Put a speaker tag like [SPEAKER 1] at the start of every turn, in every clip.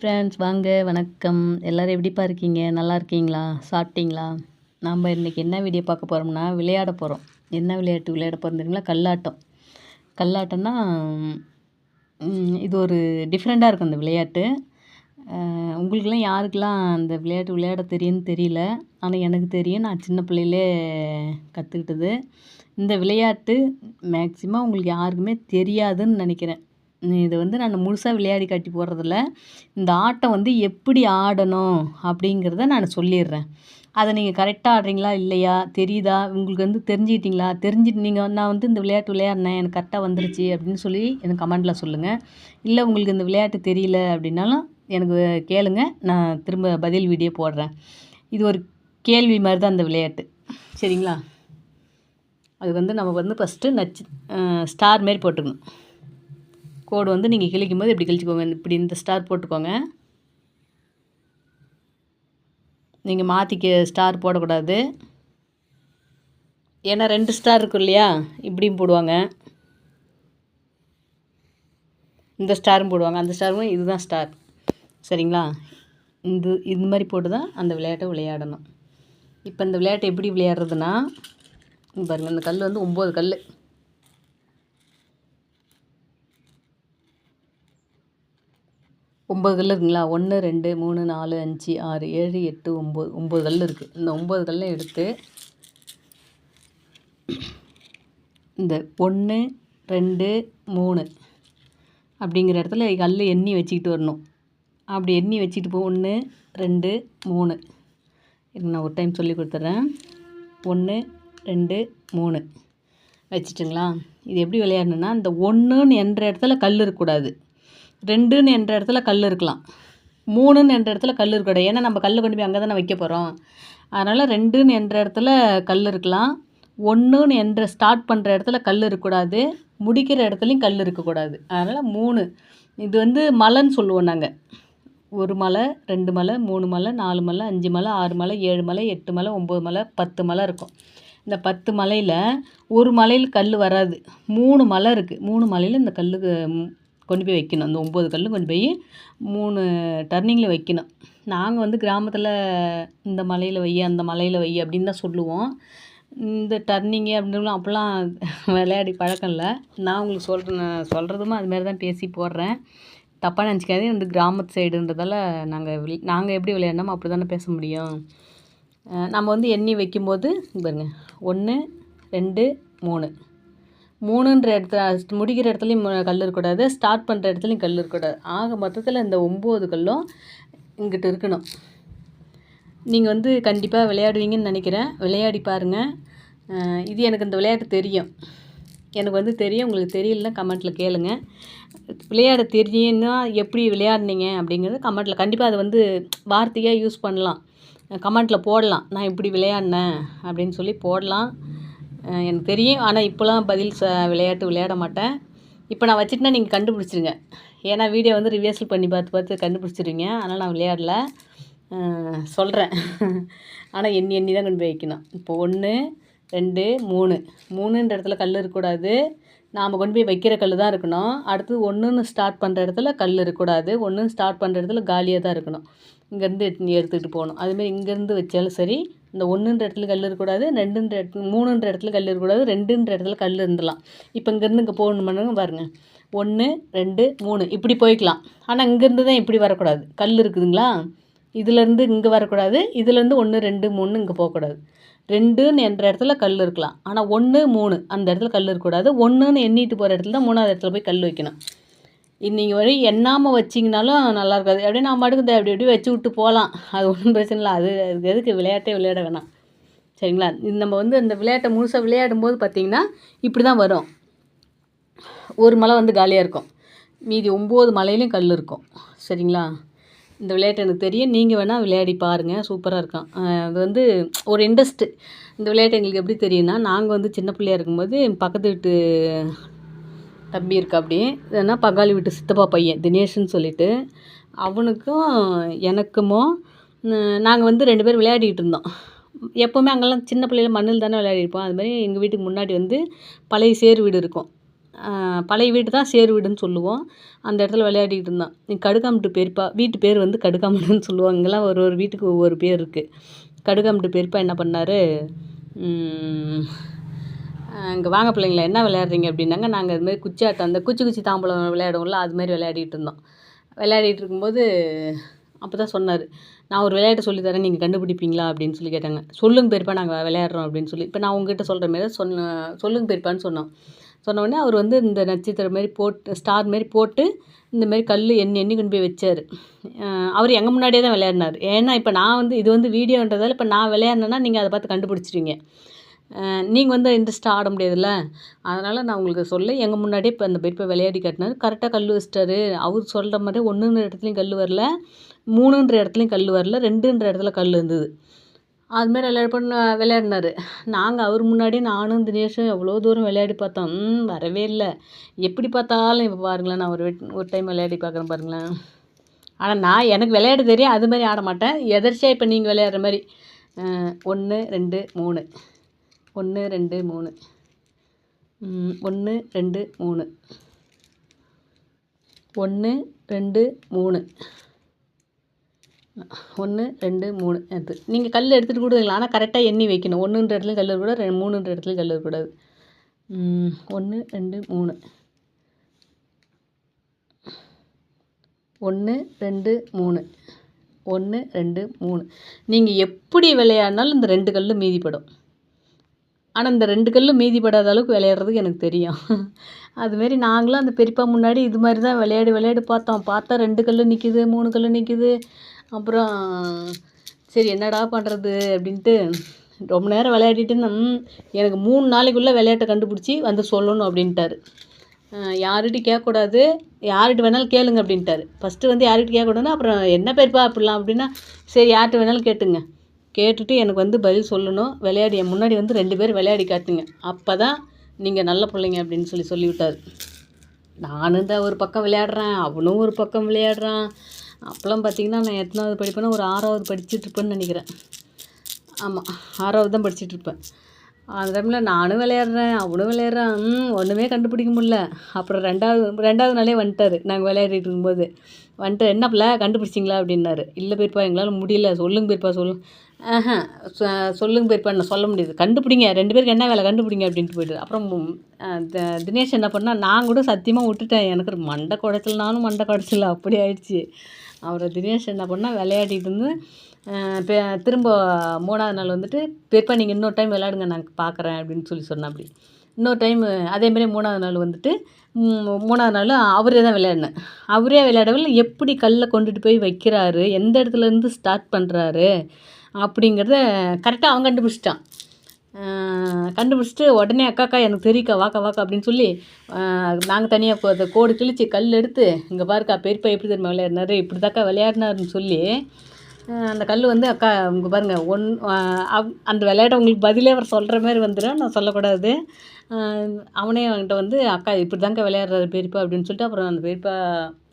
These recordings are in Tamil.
[SPEAKER 1] ஃப்ரெண்ட்ஸ் வாங்க வணக்கம். எல்லோரும் எப்படிப்பா இருக்கீங்க? நல்லா இருக்கீங்களா? சாப்பிட்டீங்களா? நாம் இன்றைக்கி என்ன வீடியோ பார்க்க போகிறோம்னா விளையாட போகிறோம் என்ன விளையாட்டு விளையாட போகிறோம் தெரியுங்களா? கல்லாட்டம். கல்லாட்டம்னா இது ஒரு டிஃப்ரெண்ட்டாக இருக்கும் அந்த விளையாட்டு. உங்களுக்கெல்லாம் யாருக்கெல்லாம் அந்த விளையாட்டு விளையாட தெரியும்னு தெரியல. ஆனால் எனக்கு தெரியும். நான் சின்ன பிள்ளையிலே கற்றுக்கிட்டது இந்த விளையாட்டு மேக்சிமம் உங்களுக்கு யாருக்குமே தெரியாதுன்னு நினைக்கிறேன். இதை வந்து நான் முழுசாக விளையாடி காட்டி போடுறதில்ல இந்த ஆட்டம் வந்து எப்படி ஆடணும் அப்படிங்கிறத நான் சொல்லிடுறேன். அதை நீங்கள் கரெக்டாக ஆடுறீங்களா இல்லையா? தெரியுதா? உங்களுக்கு வந்து தெரிஞ்சுக்கிட்டீங்களா? தெரிஞ்சுட்டு நீங்கள் நான் வந்து இந்த விளையாட்டு விளையாடினேன் எனக்கு கரெக்டாக வந்துருச்சு அப்படின்னு சொல்லி எனக்கு கமெண்டில் சொல்லுங்கள் இல்லை உங்களுக்கு இந்த விளையாட்டு தெரியல அப்படின்னாலும் எனக்கு கேளுங்க. நான் திரும்ப பதில் வீடியோ போடுறேன். இது ஒரு கேள்வி மாதிரி தான் அந்த விளையாட்டு. சரிங்களா? அது வந்து நம்ம வந்து ஃபஸ்ட்டு நச்சு ஸ்டார் மாரி போட்டுக்கணும். கோடு வந்து நீங்கள் கிழிக்கும் போது இப்படி கிழிச்சிக்கோங்க. இப்படி இந்த ஸ்டார் போட்டுக்கோங்க. நீங்கள் மாற்றிக்க ஸ்டார் போடக்கூடாது. ஏன்னா ரெண்டு ஸ்டார் இருக்கும் இல்லையா? இப்படியும் போடுவாங்க. இந்த ஸ்டாரும் போடுவாங்க. அந்த ஸ்டாரும் இதுதான் ஸ்டார். சரிங்களா? இந்த இது மாதிரி போட்டு தான் அந்த விளையாட்டை விளையாடணும். இப்போ இந்த விளையாட்டை எப்படி விளையாடுறதுன்னா பாருங்கள் இந்த கல் வந்து ஒம்பது கல் ஒம்பது கல் இருக்குங்களா? ஒன்று ரெண்டு மூணு நாலு அஞ்சு ஆறு ஏழு எட்டு ஒம்பது ஒம்பது கல் இருக்குது இந்த ஒம்பது கல்லை எடுத்து இந்த ஒன்று ரெண்டு மூணு அப்படிங்கிற இடத்துல கல் எண்ணி வச்சுக்கிட்டு வரணும். அப்படி எண்ணி வச்சுக்கிட்டு போ ஒன்று ரெண்டு மூணு. இருக்கு நான் ஒரு டைம் சொல்லி கொடுத்துட்றேன். ஒன்று ரெண்டு மூணு. வச்சுட்டுங்களா? இது எப்படி விளையாடணுன்னா இந்த ஒன்றுன்னு என்ற இடத்துல கல் இருக்கக்கூடாது. ரெண்டுன்னு என்ற இடத்துல கல் இருக்கலாம். மூணுன்னு என்ற இடத்துல கல் இருக்கக்கூடாது ஏன்னா நம்ம கல் கொண்டு போய் அங்கே தானே வைக்க போகிறோம் அதனால் ரெண்டுன்னு என்ற இடத்துல கல் இருக்கலாம். ஒன்றுன்னு என்ற ஸ்டார்ட் பண்ணுற இடத்துல கல் இருக்கக்கூடாது முடிக்கிற இடத்துலையும் கல் இருக்கக்கூடாது அதனால் மூணு. இது வந்து மலைன்னு சொல்லுவோம் நாங்கள் ஒரு மலை ரெண்டு மலை மூணு மலை நாலு மலை அஞ்சு மலை ஆறு மலை ஏழு மலை எட்டு மலை ஒம்பது மலை பத்து மலை இருக்கும். இந்த பத்து மலையில் ஒரு மலையில் கல் வராது. மூணு மலை இருக்குது மூணு மலையில் இந்த கல்லுக்கு கொண்டு போய் வைக்கணும். அந்த ஒம்பது கல்லும் கொண்டு போய் மூணு டர்னிங்கில் வைக்கணும். நாங்கள் வந்து கிராமத்தில் இந்த மலையில் வை அந்த மலையில் வை அப்படின்னு தான் சொல்லுவோம். இந்த டர்னிங்கு அப்படின்னு அப்போல்லாம் விளையாடி பழக்கம் இல்லை. நான் உங்களுக்கு சொல்கிறேன் சொல்கிறதும் அதுமாரி தான் பேசி போடுறேன். தப்பாக நினச்சிக்காதே வந்து கிராமத்து சைடுன்றதால நாங்கள் வி நாங்கள் எப்படி விளையாடணுமோ அப்படி தானே பேச முடியும். நம்ம வந்து எண்ணி வைக்கும்போது பாருங்கள் பாருங்க. ஒன்று ரெண்டு மூணு. மூணுன்ற இடத்துல முடிக்கிற இடத்துலையும் கல் இருக்கக்கூடாது ஸ்டார்ட் பண்ணுற இடத்துலையும் கல் இருக்கக்கூடாது. ஆக மொத்தத்தில் இந்த ஒம்பது கல்லும் இங்கிட்ட இருக்கணும். நீங்கள் வந்து கண்டிப்பாக விளையாடுவீங்கன்னு நினைக்கிறேன். விளையாடி பாருங்கள் இது எனக்கு இந்த விளையாட்டு தெரியும். எனக்கு வந்து தெரியும். உங்களுக்கு தெரியலன்னா கமெண்ட்டில் கேளுங்க. விளையாட தெரியும்னா எப்படி விளையாடுனீங்க அப்படிங்கிறது கமெண்ட்டில் கண்டிப்பாக அதை வந்து வார்த்தையாக யூஸ் பண்ணலாம். கமெண்ட்டில் போடலாம். நான் இப்படி விளையாடினேன் அப்படின்னு சொல்லி போடலாம். எனக்கு தெரியும். ஆனால் இப்போலாம் பதில் ச விளையாட்டு விளையாட மாட்டேன். இப்போ நான் வச்சுட்டுனா நீங்கள் கண்டுபிடிச்சிருங்க. ஏன்னா வீடியோ வந்து ரிவர்சல் பண்ணி பார்த்து பார்த்து கண்டுபிடிச்சிருவீங்க. அதனால் நான் விளையாடல. சொல்கிறேன் ஆனால் எண்ணி எண்ணி தான் கொண்டு போய் வைக்கணும். இப்போ ஒன்று ரெண்டு மூணு. மூணுன்ற இடத்துல கல் இருக்கக்கூடாது. நாம் கொண்டு போய் வைக்கிற கல் தான் இருக்கணும். அடுத்து ஒன்றுன்னு ஸ்டார்ட் பண்ணுற இடத்துல கல் இருக்கக்கூடாது. ஒன்றுன்னு ஸ்டார்ட் பண்ணுற இடத்துல காலியாக தான் இருக்கணும். இங்கேருந்து எடுத்து எடுத்துக்கிட்டு போகணும். அதுமாரி இங்கேருந்து வச்சாலும் சரி இந்த ஒன்றுன்ற இடத்துல கல் இருக்கக்கூடாது ரெண்டுன்ற இடத்துல மூணுன்ற இடத்துல கல் இருக்கக்கூடாது ரெண்டுன்ற இடத்துல கல் இருந்துடலாம். இப்போ இங்கேருந்து இங்கே போகணுமானுங்க பாருங்கள் ஒன்று ரெண்டு மூணு. இப்படி போய்க்கலாம். ஆனால் இங்கேருந்து தான் இப்படி வரக்கூடாது. கல் இருக்குதுங்களா? இதுலேருந்து இங்கே வரக்கூடாது இதுலேருந்து ஒன்று ரெண்டு மூணு இங்கே போகக்கூடாது. ரெண்டுன்னு என்ற இடத்துல கல் இருக்கலாம். ஆனால் ஒன்று மூணு அந்த இடத்துல கல் இருக்கக்கூடாது. ஒன்றுன்னு எண்ணிட்டு போகிற இடத்துல தான் மூணாவது இடத்துல போய் கல் வைக்கணும். இது நீங்கள் வழி எண்ணாமல் வச்சிங்கனாலும் நல்லா இருக்காது. அப்படியே நான் மாட்டுக்கு இந்த அப்படி இப்படி வச்சு விட்டு போகலாம். அது ஒன்றும் பிரச்சனை இல்லை. அது அதுக்கு எதுக்கு விளையாட்டே விளையாட வேணாம். சரிங்களா? இது நம்ம வந்து அந்த விளையாட்டை முழுசாக விளையாடும் போது பார்த்தீங்கன்னா இப்படி தான் வரும். ஒரு மலை வந்து காலியாக இருக்கும். மீதி ஒம்பது மலையிலையும் கல் இருக்கும். சரிங்களா? இந்த விளையாட்டு எனக்கு தெரியும். நீங்கள் வேணால் விளையாடி பாருங்கள் சூப்பராக இருக்கும். அது வந்து ஒரு இன்ட்ரெஸ்ட்டு இந்த விளையாட்டு எங்களுக்கு எப்படி தெரியும்னா நாங்கள் வந்து சின்ன பிள்ளையா இருக்கும்போது பக்கத்து வீட்டு தம்பி இருக்கா அப்படி. ஏன்னா பங்காளி வீட்டு சித்தப்பா பையன் தினேஷ்னு சொல்லிட்டு. அவனுக்கும் எனக்குமோ நாங்கள் வந்து ரெண்டு பேரும் விளையாடிக்கிட்டு இருந்தோம். எப்போவுமே அங்கெல்லாம் சின்ன பிள்ளையில மண்ணில் தானே விளையாடிருப்போம் அது மாதிரி எங்கள் வீட்டுக்கு முன்னாடி வந்து பழைய சேர் வீடு இருக்கும். பழைய வீடு தான் சேரு வீடுன்னு சொல்லுவோம். அந்த இடத்துல விளையாடிக்கிட்டு இருந்தோம். நீ கடுக்காமட்டு பெரியப்பா வீட்டு பேர் வந்து கடுக்காமட்டுன்னு சொல்லுவாங்க இங்கெல்லாம் ஒரு ஒரு வீட்டுக்கு ஒவ்வொரு பேர் இருக்குது கடுக்காமட்டு பெரியப்பா என்ன பண்ணார்? இங்கே வாங்க பிள்ளைங்களா என்ன விளையாடுறீங்க அப்படின்னாங்க நாங்கள் இது குச்சியாட்டம் அந்த குச்சி குச்சி தாம்பலம் விளையாடுவோம்ல அது மாதிரி விளையாடிட்டு இருந்தோம். விளையாடிட்டு இருக்கும்போது அப்போ தான் சொன்னார் நான் ஒரு விளையாட்டு சொல்லி தரேன் நீங்கள் கண்டுபிடிப்பீங்களா அப்படின்னு சொல்லி கேட்டாங்க. சொல்லுங்க பெரியப்பா நாங்கள் விளையாடுறோம் அப்படின்னு சொல்லி இப்போ நான் உங்ககிட்ட சொல்கிற மாரி சொன்ன சொல்லுங்க பெரியப்பான்னு சொன்னோம் சொன்ன உடனே அவர் வந்து இந்த நட்சத்திரம் மாரி போட்டு ஸ்டார் மாரி போட்டு இந்த மாரி கல் எண்ணி எண்ணி கொண்டு போய் வச்சார். அவர் எங்கள் முன்னாடியே தான் விளையாடினார். ஏன்னா இப்போ நான் வந்து இது வந்து வீடியோன்றதால இப்போ நான் விளையாடினேன்னா நீங்கள் அதை பார்த்து கண்டுபிடிச்சிருவீங்க. நீங்கள் வந்து இன்ட்ரெஸ்ட்டாக ஆட முடியாதுல்ல? அதனால் நான் உங்களுக்கு சொல்ல எங்கள் முன்னாடியே இப்போ அந்த பெரியப்பா விளையாடி காட்டினார். கரெக்டாக கல் வச்சிட்டாரு. அவர் சொல்கிற மாதிரி ஒன்றுன்ற இடத்துலையும் கல் வரல. மூணுன்ற இடத்துலையும் கல் வரல. ரெண்டுன்ற இடத்துல கல் இருந்தது. அதுமாரி விளையாட பண்ண விளையாடினாரு. நாங்கள் அவர் முன்னாடி நானும் தினேஷும் எவ்வளோ தூரம் விளையாடி பார்த்தோம். வரவே இல்லை. எப்படி பார்த்தாலும் இப்போ பாருங்களேன் நான் ஒரு வெட்- ஒரு டைம் விளையாடி பார்க்குறேன் பாருங்களேன். ஆனால் நான் எனக்கு விளையாட தெரியும். அது மாதிரி ஆட மாட்டேன். எதர்ச்சியாக இப்போ நீங்கள் விளையாடுற மாதிரி. ஒன்று ரெண்டு மூணு. ஒன்று ரெண்டு மூணு. ஒன்று ரெண்டு மூணு. ஒன்று ரெண்டு மூணு. ஒன்று ரெண்டு மூணு. அது. நீங்கள் கல் எடுத்துகிட்டு கொடுங்களா ஆனால் கரெக்டாக எண்ணி வைக்கணும். ஒன்றுன்ற இடத்துல கல் இருக்கக்கூடாது ரெண்டு மூணுன்ற இடத்துல கல் இருக்கக்கூடாது. ஒன்று ரெண்டு மூணு. ஒன்று ரெண்டு மூணு. ஒன்று ரெண்டு மூணு. நீங்கள் எப்படி விளையாடினாலும் இந்த ரெண்டு கல் மீதிப்படும். ஆனால் இந்த ரெண்டு கல்லு மீதிப்படாத அளவுக்கு விளையாடுறதுக்கு எனக்கு தெரியும். அதுமாரி நாங்களும் அந்த பெரியப்பா முன்னாடி இது மாதிரி தான் விளையாடி விளையாடி பார்த்தோம். பார்த்தா ரெண்டு கல் நிற்கிது மூணு கல் நிற்கிது அப்புறம் சரி என்னடா பண்ணுறது அப்படின்ட்டு ரொம்ப நேரம் விளையாடிட்டு எனக்கு மூணு நாளைக்குள்ளே விளையாட்டை கண்டுபிடிச்சி வந்து சொல்லணும் அப்படின்ட்டாரு. யார்கிட்டையும் கேட்கக்கூடாது. யார்கிட்ட வேணாலும் கேளுங்க அப்படின்ட்டாரு. ஃபஸ்ட்டு வந்து யார்கிட்ட கேட்கக்கூடாதுன்னா அப்புறம் என்ன பெரியப்பா அப்படிலாம் அப்படின்னா சரி யார்கிட்ட வேணாலும் கேட்டுங்க. கேட்டுட்டு எனக்கு வந்து பதில் சொல்லணும். விளையாடி என் முன்னாடி வந்து ரெண்டு பேர் விளையாடி காட்டுங்க. அப்போ தான் நீங்கள் நல்ல பிள்ளைங்க அப்படின்னு சொல்லி சொல்லிவிட்டார். நானும் தான் ஒரு பக்கம் விளையாடுறேன் அவனும் ஒரு பக்கம் விளையாடுறான். அப்போலாம் பார்த்தீங்கன்னா நான் எத்தனாவது படிப்பேன்னா ஒரு ஆறாவது படிச்சுட்ருப்பேன்னு நினைக்கிறேன். ஆமாம் ஆறாவது தான் படிச்சுட்ருப்பேன் அந்த டைமில் நானும் விளையாடுறேன் அவனும் விளையாடுறான். ம் ஒன்றுமே கண்டுபிடிக்க முடியல. அப்புறம் ரெண்டாவது ரெண்டாவது நாளே வந்துட்டார். நாங்கள் விளையாடிட்டு இருக்கும்போது. வந்துட்டு என்ன பிள்ளை? கண்டுபிடிச்சிங்களா? அப்படின்னாரு. இல்லை பெரியப்பா எங்களால் முடியல. சொல்லுங்க பெரியப்பா சொல்லுங்க ஆஹா சொ- சொல்லுங்க பெரியப்பா நான் சொல்ல முடியாது. கண்டுபிடிங்க. ரெண்டு பேருக்கு என்ன வேலை? கண்டுபிடிங்க அப்படின்ட்டு போயிட்டு அப்புறம் த- தினேஷ் என்ன பண்ணால் நான் கூட சத்தியமாக விட்டுட்டேன். எனக்கு ஒரு மண்டை குடைச்சல்னாலும் மண்டை குடைச்சல. அப்படி ஆயிடுச்சு. அப்புறம் தினேஷ் என்ன பண்ணால் விளையாடிட்டு இருந்து பெ- திரும்ப மூணாவது நாள் வந்துட்டு பெரியப்பா நீங்கள் இன்னொரு டைம் விளையாடுங்க. நான் பார்க்குறேன் அப்படின்னு சொல்லி சொன்னேன் அப்படி இன்னொரு டைம் அதேமாரி மூணாவது நாள் வந்துட்டு மூணாவது நாள் அவரே தான் விளையாடினேன். அவரே விளையாடவில்லை எப்படி கல்லை கொண்டுட்டு போய் வைக்கிறாரு எந்த இடத்துல இருந்து ஸ்டார்ட் பண்ணுறாரு அப்படிங்கிறத கரெக்டாக அவன் கண்டுபிடிச்சிட்டான். கண்டுபிடிச்சிட்டு உடனே அக்கா அக்கா எனக்கு தெரியுக்கா வாக்கா வாக்கா அப்படின்னு சொல்லி நாங்கள் தனியாக அந்த கோடு கிழிச்சு கல் எடுத்து இங்கே பாருக்கா பெரியப்பா எப்படி தெரியுமா விளையாடினாரு இப்படி தாக்கா விளையாடினாருன்னு சொல்லி அந்த கல் வந்து அக்கா இங்கே பாருங்கள் ஒன் அந்த விளையாட்ட உங்களுக்கு பதிலே அவர் சொல்கிற மாதிரி வந்துடும் நான் சொல்லக்கூடாது. அவனே அவன்கிட்ட வந்து அக்கா இப்படி தாங்க விளையாடுறாரு பெரியப்பா அப்படின்னு சொல்லிட்டு அப்புறம் அந்த பெரியப்பா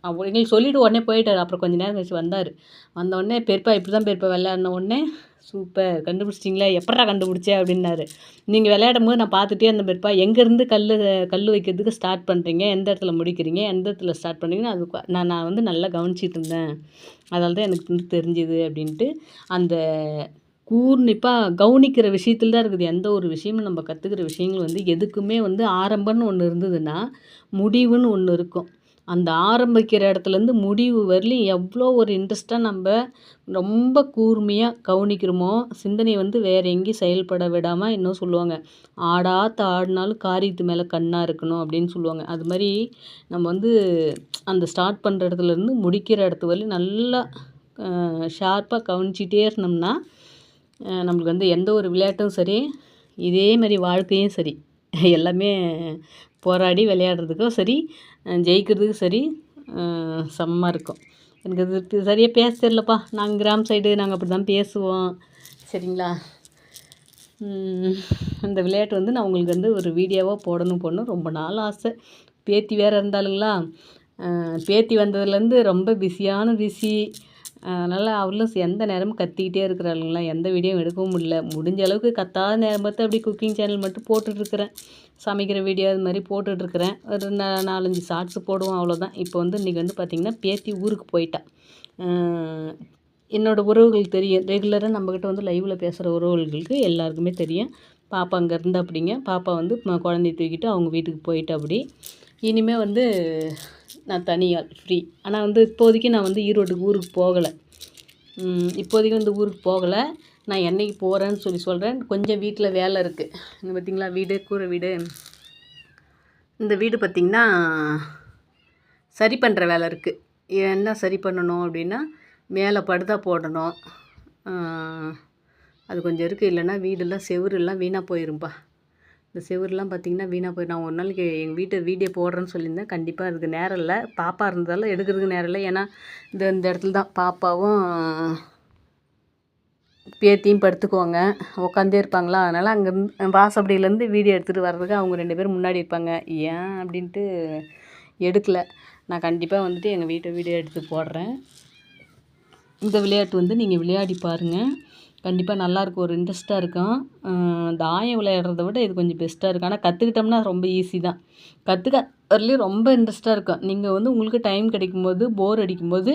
[SPEAKER 1] அவ- எங்களுக்கு சொல்லிவிட்டு உடனே போயிட்டார். அப்புறம் கொஞ்ச நேரம் கழிச்சு வந்தார். வந்த உடனே பெரியப்பா இப்படி தான் பெரியப்பா விளையாடின உடனே சூப்பர். கண்டுபிடிச்சிட்டிங்களா? எப்படா கண்டுபிடிச்சே? அப்படின்னாரு. நீங்கள் விளையாடும் போது நான் பார்த்துட்டே இருந்த பெரியப்பா எங்கேருந்து கல் கல் வைக்கிறதுக்கு ஸ்டார்ட் பண்ணுறீங்க எந்த இடத்துல முடிக்கிறீங்க? எந்த இடத்துல ஸ்டார்ட் பண்ணுறீங்கன்னு அது நான் நான் வந்து நல்லா கவனிச்சிட்டு இருந்தேன். அதனால தான் எனக்கு வந்து தெரிஞ்சுது அப்படின்ட்டு. அந்த கூர்ணிப்பாக கவனிக்கிற விஷயத்தில் தான் இருக்குது. எந்த ஒரு விஷயமும் நம்ம கற்றுக்கிற விஷயங்கள் வந்து எதுக்குமே வந்து ஆரம்பம்னு ஒன்று இருந்ததுன்னா முடிவுன்னு ஒன்று இருக்கும். அந்த ஆரம்பிக்கிற இடத்துலேருந்து முடிவு வரலையும் எவ்வளோ ஒரு இன்ட்ரெஸ்ட்டாக நம்ம ரொம்ப கூர்மையாக கவனிக்கிறோமோ சிந்தனை வந்து வேறு எங்கேயும் செயல்பட விடாமல் இன்னும் சொல்லுவாங்க. ஆடாத்த ஆடினாலும் காரியத்து மேலே கண்ணாக இருக்கணும் அப்படின்னு சொல்லுவாங்க. அது மாதிரி நம்ம வந்து அந்த ஸ்டார்ட் பண்ணுற இடத்துலேருந்து முடிக்கிற இடத்து வரையும் நல்லா ஷார்ப்பாக கவனிச்சிட்டே இருந்தோம்னா நம்மளுக்கு வந்து எந்த ஒரு விளையாட்டும் சரி இதே மாதிரி வாழ்க்கையும் சரி எல்லாமே போராடி விளையாடுறதுக்கும் சரி ஜெயிக்கிறதுக்கு ஜெயிக்கிறதுக்கும் சரி செம்மாக செம்ம இருக்கும். எனக்கு அது சரியாக பேச தெரிலப்பா நாங்கள் கிராம் சைடு நாங்கள் அப்படி தான் பேசுவோம். சரிங்களா? அந்த விளையாட்டு வந்து நான் உங்களுக்கு வந்து ஒரு வீடியோவாக போடணும் போடணும் ரொம்ப நாள் ஆசை. பேத்தி வேறு இருந்தாலுங்களா பேத்தி வந்ததுலேருந்து ரொம்ப பிஸியான பிஸி. அதனால் அவளும் எந்த நேரமும் கத்திக்கிட்டே இருக்கிறாளுங்களா எந்த வீடியோவும் எடுக்கவும் முடியல. முடிஞ்ச அளவுக்கு கத்தாத நேரம் அப்படி குக்கிங் சேனல் மட்டும் போட்டுட்ருக்குறேன். சமைக்கிற வீடியோ அது மாதிரி போட்டுட்ருக்குறேன். ஒரு நாலஞ்சு ஷார்ட்ஸு போடுவோம் அவ்வளோதான் இப்போ வந்து இன்றைக்கி வந்து பார்த்திங்கன்னா பேத்தி ஊருக்கு போயிட்டா. என்னோடய உறவுகள் தெரியும். ரெகுலராக நம்மக்கிட்ட வந்து லைவில் பேசுகிற உறவுகளுக்கு எல்லாருக்குமே தெரியும். பாப்பா அங்கே இருந்தா அப்படிங்க. பாப்பா வந்து குழந்தைய தூக்கிட்டு அவங்க வீட்டுக்கு போயிட்டா அப்படி. இனிமேல் வந்து நான் தனியால் ஃப்ரீ ஆனால் வந்து இப்போதைக்கு நான் வந்து ஈரோடு ஊருக்கு போகலை. இப்போதைக்கு வந்து ஊருக்கு போகலை. நான் என்னைக்கு போகிறேன்னு சொல்லி சொல்கிறேன் கொஞ்சம் வீட்டில் வேலை இருக்குது இங்கே பார்த்தீங்களா வீடு கூரை வீடு. இந்த வீடு பார்த்திங்கன்னா சரி பண்ணுற வேலை இருக்குது என்ன சரி பண்ணணும் அப்படின்னா மேலே படுதா போடணும். அது கொஞ்சம் இருக்குது இல்லைன்னா வீடெல்லாம் செவுரெல்லாம் வீணாக போயிரும்பா. இந்த செவர்லாம் பார்த்திங்கன்னா வீணாக போயிடும். நான் ஒரு நாளைக்கு எங்கள் வீட்டை வீடியோ போடுறேன்னு சொல்லியிருந்தேன். கண்டிப்பாக அதுக்கு நேரம் இல்லை. பாப்பா இருந்ததால எடுக்கிறதுக்கு நேரம் இல்லை. ஏன்னா இந்த இந்த இடத்துல தான் பாப்பாவும் பேத்தியும் படுத்துக்குவாங்க. உட்காந்தே இருப்பாங்களா? அதனால் அங்கேருந்து வாசப்படியிலேருந்து வீடியோ எடுத்துகிட்டு வர்றதுக்கு அவங்க ரெண்டு பேரும் முன்னாடி இருப்பாங்க. ஏன் அப்படின்ட்டு எடுக்கலை. நான் கண்டிப்பாக வந்துட்டு எங்கள் வீட்டை வீடியோ எடுத்து போடுறேன். இந்த விளையாட்டு வந்து நீங்கள் விளையாடி பாருங்கள் கண்டிப்பாக நல்லாயிருக்கும் ஒரு இன்ட்ரெஸ்ட்டாக இருக்கும். தாயம் விளையாடுறத விட இது கொஞ்சம் பெஸ்ட்டாக இருக்கும். ஆனால் கற்றுக்கிட்டோம்னா ரொம்ப ஈஸி தான். கற்றுக்க வரலையும் ரொம்ப இன்ட்ரெஸ்ட்டாக இருக்கும். நீங்கள் வந்து உங்களுக்கு டைம் கிடைக்கும்போது போர் அடிக்கும்போது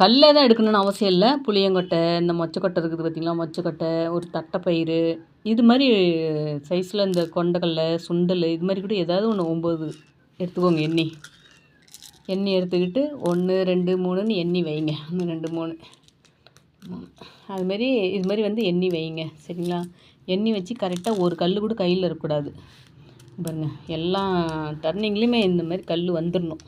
[SPEAKER 1] கல்லே தான் எடுக்கணும்னு அவசியம் இல்லை. புளியங்கொட்டை இந்த மொச்சக்கொட்டை இருக்குது பார்த்தீங்களா மொச்சக்கொட்டை ஒரு தட்டைப்பயிறு இது மாதிரி சைஸில் இந்த கொண்டக்கடலை சுண்டல் இது மாதிரி கூட ஏதாவது ஒன்று ஒம்பது எடுத்துக்கோங்க எண்ணி. எண்ணி எடுத்துக்கிட்டு ஒன்று ரெண்டு மூணுன்னு எண்ணி வைங்க. ஒன்று ரெண்டு மூணு. அதுமாரி இது மாதிரி வந்து எண்ணி வைங்க சரிங்களா? எண்ணி வச்சு கரெக்டாக ஒரு கல் கூட கையில் இருக்கக்கூடாது. பாருங்க எல்லா டர்னிங்லேயுமே இந்த மாதிரி கல் வந்துடணும்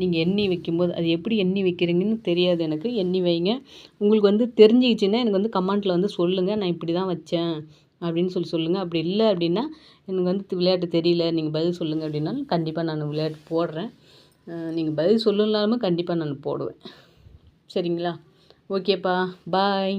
[SPEAKER 1] நீங்கள் எண்ணி வைக்கும்போது அது எப்படி எண்ணி வைக்கிறீங்கன்னு தெரியாது எனக்கு. எண்ணி வைங்க. உங்களுக்கு வந்து தெரிஞ்சிக்கிச்சுன்னா எனக்கு வந்து கமெண்ட்டில் வந்து சொல்லுங்கள் நான் இப்படி தான் வச்சேன் அப்படின்னு சொல்லி சொல்லுங்கள் அப்படி இல்லை அப்படின்னா எனக்கு வந்து விளையாட்டு தெரியல நீங்கள் பதில் சொல்லுங்கள் அப்படின்னாலும் கண்டிப்பாக நான் விளையாட்டு போடுறேன். நீங்கள் பதில் சொல்லலாமே கண்டிப்பாக நான் போடுவேன். சரிங்களா? ஓகேப்பா பாய்.